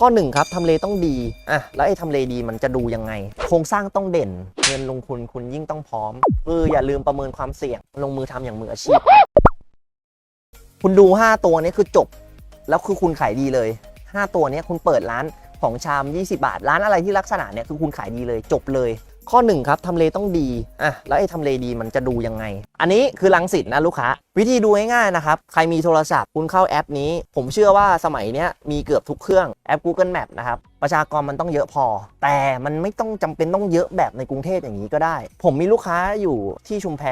ข้อ1ครับทำเลต้องดีอะแล้วไอ้ทำเลดีมันจะดูยังไง โครงสร้างต้องเด่น เงินลงทุนคุณยิ่งต้องพร้อมเอออย่าลืมประเมินความเสี่ยง ลงมือทำอย่างมืออาชีพ คุณดู 5 ตัวนี้คือจบ แล้วคือคุณขายดีเลย 5 ตัวนี้คุณเปิดร้านของชาม 20 บาท ร้านอะไรที่ลักษณะเนี้ยคือคุณขายดีเลยจบเลย ข้อ1ครับทำเลต้องดีอะแล้วไอ้ทำเลดีมันจะดูยังไง อันนี้คือลังสิตนะลูกค้า วิธีดูง่ายๆนะครับ ใครมีโทรศัพท์คุณเข้าแอปนี้ ผมเชื่อว่าสมัยนี้มีเกือบทุกเครื่องแอป Google Map นะครับ ประชากรมันต้องเยอะพอ แต่มันไม่ต้องจำเป็นต้องเยอะแบบในกรุงเทพอย่างนี้ก็ได้ ผมมีลูกค้าอยู่ที่ชุมแพ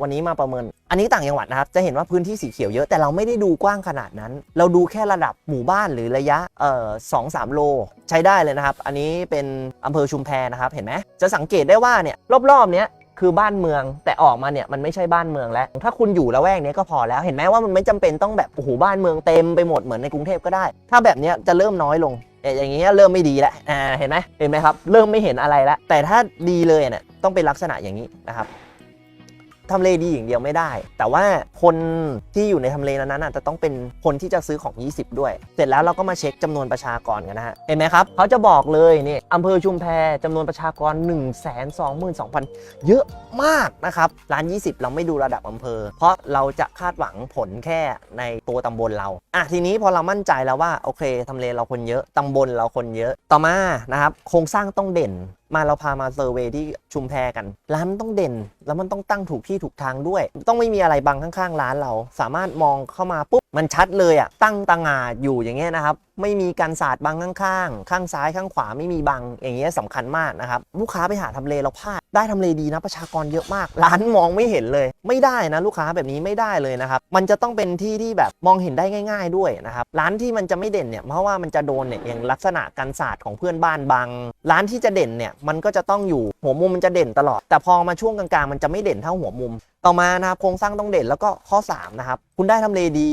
วันนี้มาประเมิน อันนี้ต่างจังหวัดนะครับ จะเห็นว่าพื้นที่สีเขียวเยอะแต่เราไม่ได้ดูกว้างขนาดนั้น เราดูแค่ระดับหมู่บ้านหรือระยะเอ่อสองสามโล ใช้ได้เลยนะครับ อันนี้เป็นอำเภอชุมแพนะครับเห็นไหมจะสังเกตได้ว่าเนี่ยรอบๆเนี้ย คือบ้านเมืองแต่ออกมาเนี่ยมันไม่ใช่บ้านเมืองแล้ว ถ้าคุณอยู่ละแวกเนี้ยก็พอแล้วเห็นไหมว่ามันไม่จำเป็นต้องแบบโอ้โหบ้านเมืองเต็มไปหมดเหมือนในกรุงเทพก็ได้ ถ้าแบบนี้จะเริ่มน้อยลงอย่างเงี้ยเริ่มไม่ดีแล้วอ่าเห็นไหมเห็นไหมครับ เริ่มไม่เห็นอะไรแล้วแต่ถ้าดีเลยเนี่ยต้องเป็นลักษณะอย่างนี้นะครับ ทำเลดีอย่างเดียวไม่ได้ แต่ว่าคนที่อยู่ในทำเลนั้นๆจะต้องเป็นคนที่จะซื้อของ 20 ด้วย เสร็จแล้วเราก็มาเช็คจำนวนประชากรกันนะฮะเห็นไหมครับเขาจะบอกเลยนี่อำเภอชุมแพจำนวนประชากร1 2 2 2 0 0 0 เยอะมากนะครับร้าน 20 เราไม่ดูระดับอำเภอ เพราะเราจะคาดหวังผลแค่ในตัวตำบลเราอะทีนี้พอเรามั่นใจแล้วว่าโอเคทำเลเราคนเยอะตำบลเราคนเยอะต่อมานะครับโครงสร้างต้องเด่น มาเราพามาเซอร์เวย์ที่ชุมแพกัน ร้านมันต้องเด่น แล้วมันต้องตั้งถูกที่ถูกทางด้วย ต้องไม่มีอะไรบังข้างๆ ร้านเรา สามารถมองเข้ามาปุ๊บ มันชัดเลยอะตั้งตางาอยู่อย่างเงี้ยนะครับ ไม่มีการศาสาดบังข้างๆ ข้างซ้ายข้างขวาไม่มีบัง อย่างเงี้ยสำคัญมากนะครับ ลูกค้าไปหาทำเลเราพลาด ได้ทำเลดีนะประชากรเยอะมาก ร้านมองไม่เห็นเลย ไม่ได้นะลูกค้าแบบนี้ไม่ได้เลยนะครับ มันจะต้องเป็นที่ที่แบบมองเห็นได้ง่าย ๆด้วยนะครับ ร้านที่มันจะไม่เด่นเนี่ยเพราะว่ามันจะโดนเนี่ยอย่างลักษณะการศาสาดของเพื่อนบ้านบัง ร้านที่จะเด่นเนี่ยมันก็จะต้องอยู่หัวมุมมันจะเด่นตลอด แต่พอมาช่วงกลางๆมันจะไม่เด่นเท่าหัวมุม ต่อมานะครับโครงสร้างต้องเด่นแล้วก็ข้อ3นะครับคุณได้ทำเลดี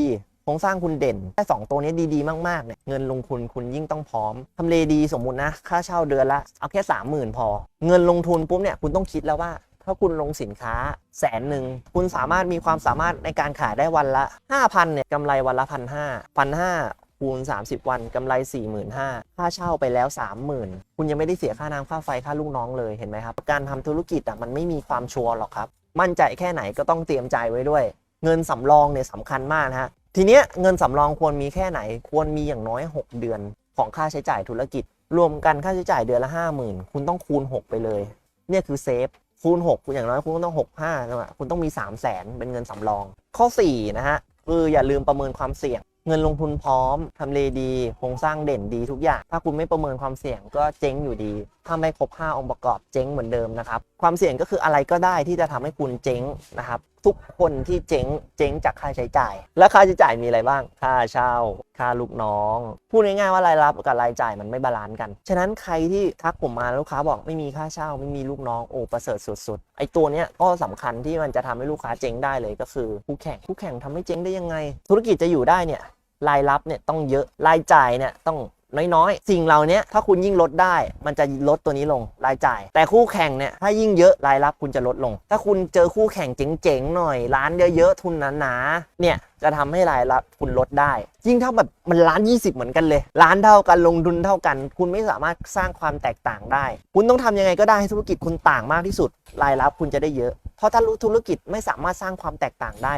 รงสร้างคุณเด่นแค่สองตัวนี้ดีๆ มากๆเนี่ยเงินลงทุนคุณยิ่งต้องพร้อมทำเลดีสมมุตินะค่าเช่าเดือนละเอาแค่สามหมื่นพอ เงินลงทุนปุ๊บเนี่ยคุณต้องคิดแล้วว่า ถ้าคุณลงสินค้าแสนหนึ่งคุณสามารถมีความสามารถในการขายได้วันละ 5,000เนี่ยกำไรวันละพันห้าพันห้าคูณ 30 วันกำไร 45,000ค่าเช่าไปแล้ว 30,000 คุณยังไม่ได้เสียค่าน้ำค่าไฟค่าลูกน้องเลยเห็นไหมครับ การทำธุรกิจอะมันไม่มีความชัวร์หรอกครับ มั่นใจแค่ไหนก็ต้องเตรียมใจไว้ด้วย เงินสำรองเนี่ยสำคัญมากนะฮะ ทีเนี้ยเงินสำรองควรมีแค่ไหน ควรมีอย่างน้อย 6 เดือนของค่าใช้จ่ายธุรกิจ รวมกันค่าใช้จ่ายเดือนละ 50,000 คุณต้องคูณ 6 ไปเลย เนี่ยคือเซฟคูณ6คุณอย่างน้อยคุณต้อง 6 5นะคุณต้องมี 3 0 0 0 0 0เป็นเงินสำรอง ข้อ 4 นะฮะคืออย่าลืมประเมินความเสี่ยง เงินลงทุนพร้อมทำเลดีโครงสร้างเด่นดีทุกอย่าง ถ้าคุณไม่ประเมินความเสี่ยงก็เจ๊งอยู่ดี ถ้าไม่ครบ 5 องค์ประกอบเจ๊งเหมือนเดิมนะครับ ความเสี่ยงก็คืออะไรก็ได้ที่จะทำให้คุณเจ๊งนะครับ ทุกคนที่เจ๊งเจ๊งจากค่าใช้จ่าย และค่าใช้จ่ายมีอะไรบ้าง ค่าเช่า ค่าลูกน้อง พูดง่ายๆว่ารายรับกับรายจ่ายมันไม่บาลานซ์กัน ฉะนั้นใครที่ทักผมมาลูกค้าบอกไม่มีค่าเช่าไม่มีลูกน้องโอ้ประเสริฐสุดๆไอตัวเนี้ยก็สำคัญที่มันจะทำให้ลูกค้าเจ๊งได้เลยก็คือคู่แข่งคู่แข่งทำให้เจ๊งได้ยังไง ธุรกิจจะอยู่ได้เนี่ยรายรับเนี่ยต้องเยอะรายจ่ายเนี่ยต้อง น้อยๆ สิ่งเหล่านี้ถ้าคุณยิ่งลดได้ มันจะลดตัวนี้ลงรายจ่าย แต่คู่แข่งเนี่ยถ้ายิ่งเยอะรายรับคุณจะลดลง ถ้าคุณเจอคู่แข่งเจ๋งๆหน่อย ร้านเยอะๆทุนหนาๆเนี่ยจะทำให้รายรับคุณลดได้ ยิ่งเท่าแบบมันล้าน 20 เหมือนกันเลยร้านเท่ากันลงทุนเท่ากัน คุณไม่สามารถสร้างความแตกต่างได้ คุณต้องทำยังไงก็ได้ให้ธุรกิจคุณต่างมากที่สุด รายรับคุณจะได้เยอะ เพราะถ้าธุรกิจไม่สามารถสร้างความแตกต่างได้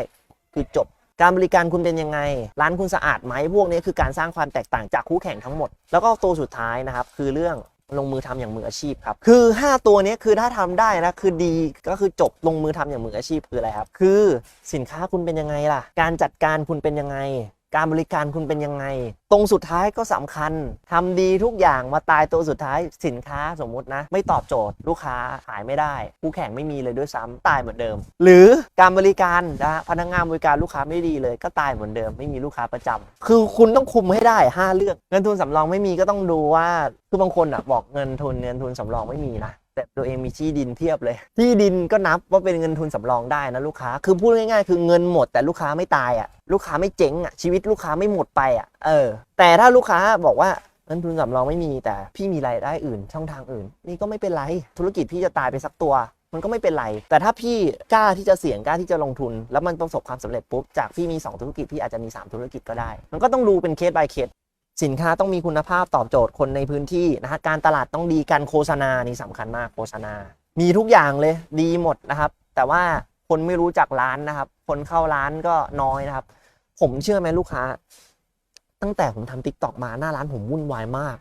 คือจบ การบริการคุณเป็นยังไง ร้านคุณสะอาดไหมพวกนี้คือการสร้างความแตกต่างจากคู่แข่งทั้งหมด แล้วก็ตัวสุดท้ายนะครับ คือเรื่องลงมือทำอย่างมืออาชีพครับ คือ 5 ตัวนี้คือถ้าทำได้นะคือดีก็คือจบลงมือทำอย่างมืออาชีพคืออะไรครับ คือสินค้าคุณเป็นยังไงล่ะ การจัดการคุณเป็นยังไง การบริการคุณเป็นยังไง ตรงสุดท้ายก็สำคัญทำดีทุกอย่างมาตายตัวสุดท้ายสินค้าสมมุตินะ ไม่ตอบโจทย์ลูกค้าขายไม่ได้คู่แข่งไม่มีเลยด้วยซ้ำตายเหมือนเดิม หรือการบริการนะพนักงานบริการลูกค้าไม่ดีเลยก็ตายเหมือนเดิม ไม่มีลูกค้าประจำคือคุณต้องคุมให้ได้ 5 เรื่องเงินทุนสำรองไม่มีก็ต้องดูว่าคือบางคนอะบอกเงินทุนเงินทุนสำรองไม่มีนะ แต่ตัวเองมีที่ดินเทียบเลย ที่ดินก็นับว่าเป็นเงินทุนสำรองได้นะลูกค้า คือพูดง่ายๆ คือเงินหมดแต่ลูกค้าไม่ตายอะ ลูกค้าไม่เจ๊งอะ ชีวิตลูกค้าไม่หมดไปอะ เออ แต่ถ้าลูกค้าบอกว่าเงินทุนสำรองไม่มีแต่พี่มีรายได้อื่น ช่องทางอื่น นี่ก็ไม่เป็นไร ธุรกิจพี่จะตายไปสักตัวมันก็ไม่เป็นไร แต่ถ้าพี่กล้าที่จะเสี่ยงกล้าที่จะลงทุน แล้วมันประสบความสำเร็จปุ๊บ จากพี่มี 2 ธุรกิจพี่อาจจะมี 3 ธุรกิจก็ได้ มันก็ต้องดูเป็นเคส by เคส สินค้าต้องมีคุณภาพตอบโจทย์คนในพื้นที่นะฮะการตลาดต้องดีการโฆษณานี่สำคัญมากโฆษณา มีทุกอย่างเลยดีหมดนะครับ แต่ว่าคนไม่รู้จักร้านนะครับ คนเข้าร้านก็น้อยนะครับ ผมเชื่อไหมลูกค้า ตั้งแต่ผมทำทิกตอกมาหน้าร้านผมวุ่นวายมาก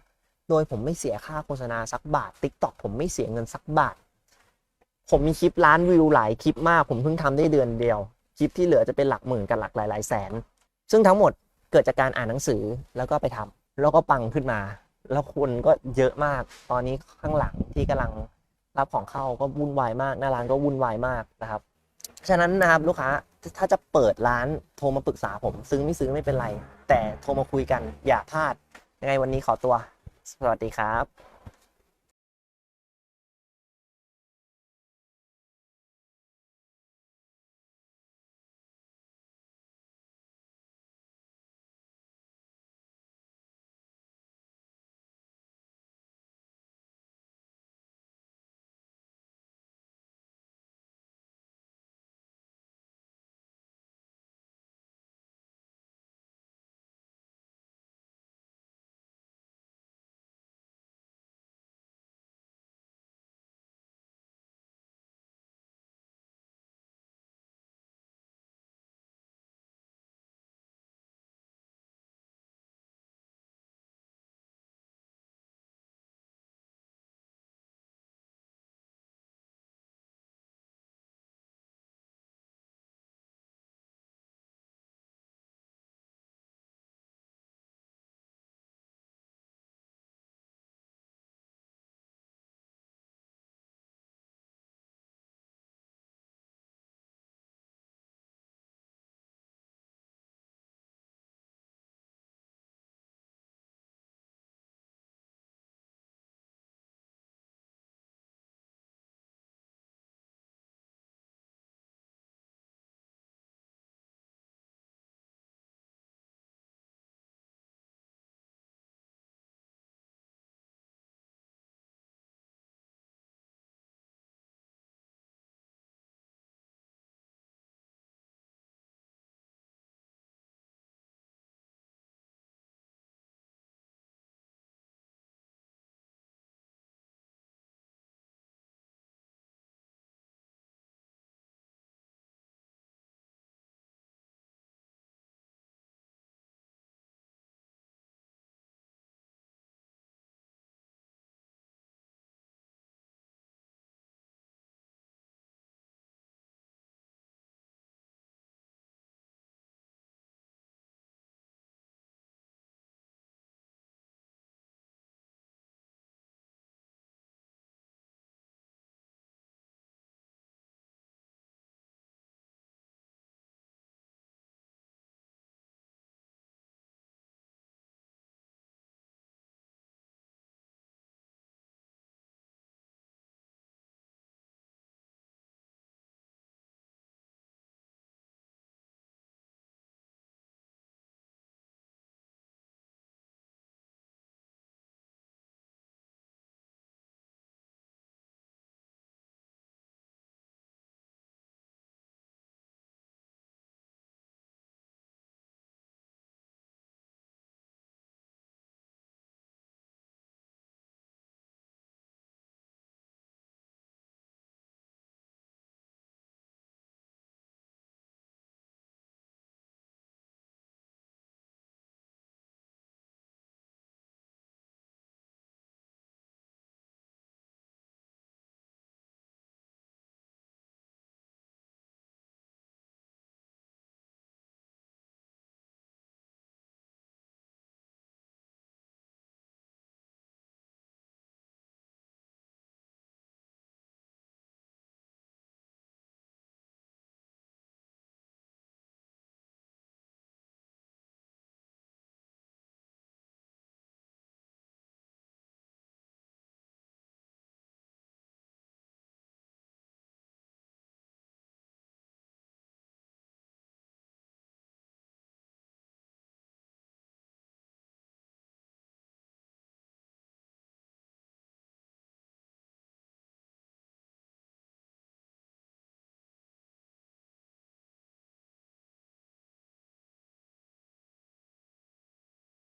โดยผมไม่เสียค่าโฆษณาสักบาททิกตอกผมไม่เสียเงินสักบาท ผมมีคลิปล้านวิวหลายคลิปมาก ผมเพิ่งทำได้เดือนเดียว คลิปที่เหลือจะเป็นหลักหมื่นกับหลักหลายหลายๆแสน ซึ่งทั้งหมด เกิดจากการอ่านหนังสือแล้วก็ไปทำแล้วก็ปังขึ้นมา แล้วคนก็เยอะมาก ตอนนี้ข้างหลังที่กำลังรับของเข้าก็วุ่นวายมาก หน้าร้านก็วุ่นวายมากนะครับ ฉะนั้นนะครับลูกค้าถ้าจะเปิดร้านโทรมาปรึกษาผม ซื้อไม่ซื้อไม่เป็นไร แต่โทรมาคุยกันอย่าพลาดยังไงวันนี้ขอตัว สวัสดีครับ